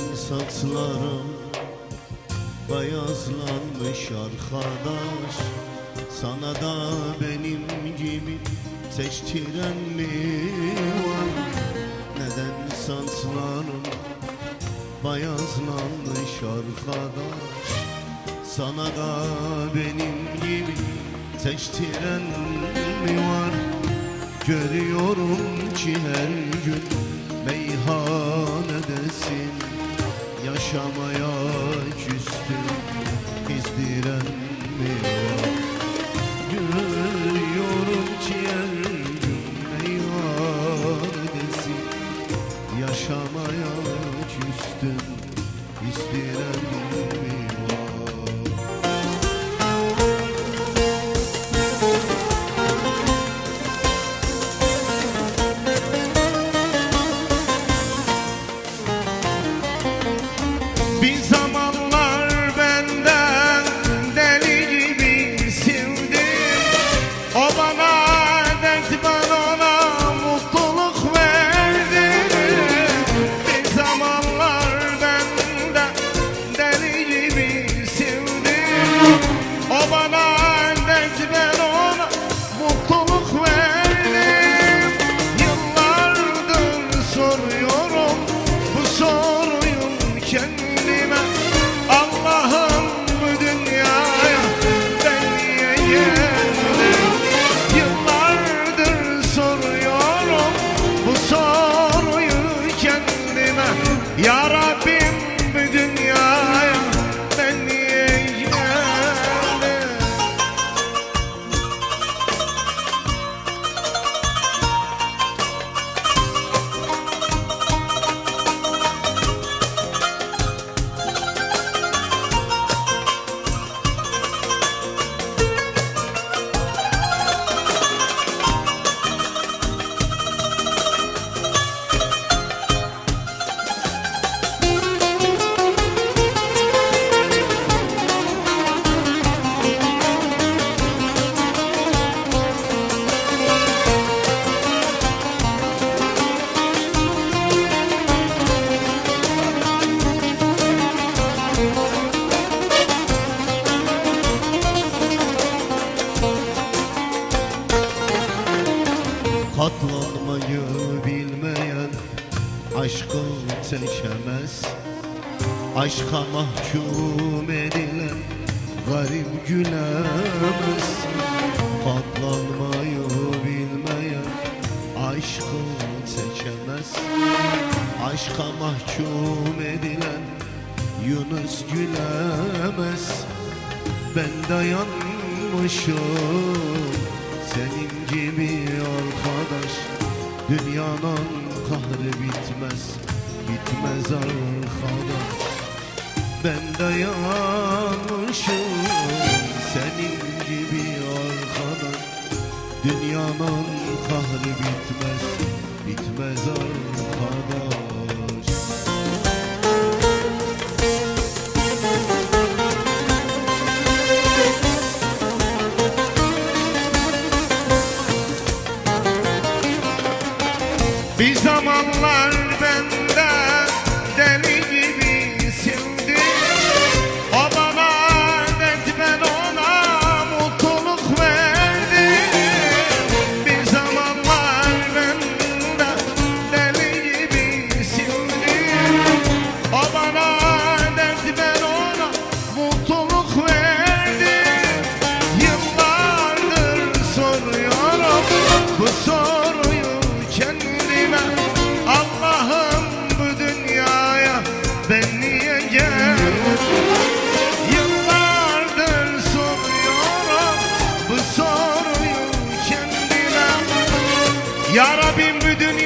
saçlarım Beyazlanmış arkadaş. Sana da benim gibi seçtiren mi var? Neden saçlarım Beyazlanmış arkadaş? Sana da benim gibi seçtiren mi var? Görüyorum ki her gün meyhanedesin Yaşamaya küstüm visão. Aşkı seçemez Aşka mahkum edilen garip gülemez. Katlanmayı bilmeyen aşkı seçemez. Aşka mahkum edilen Yunus gülemez. Ben dayanmışım. Senin gibi arkadaş Dünyanın kahrı bitmez Bitmez arkadaş Ben dayanmışım senin gibi arkadaş Dünyanın kahrı bitmez Bitmez arkadaş my life. Ya Rabbim bu dünya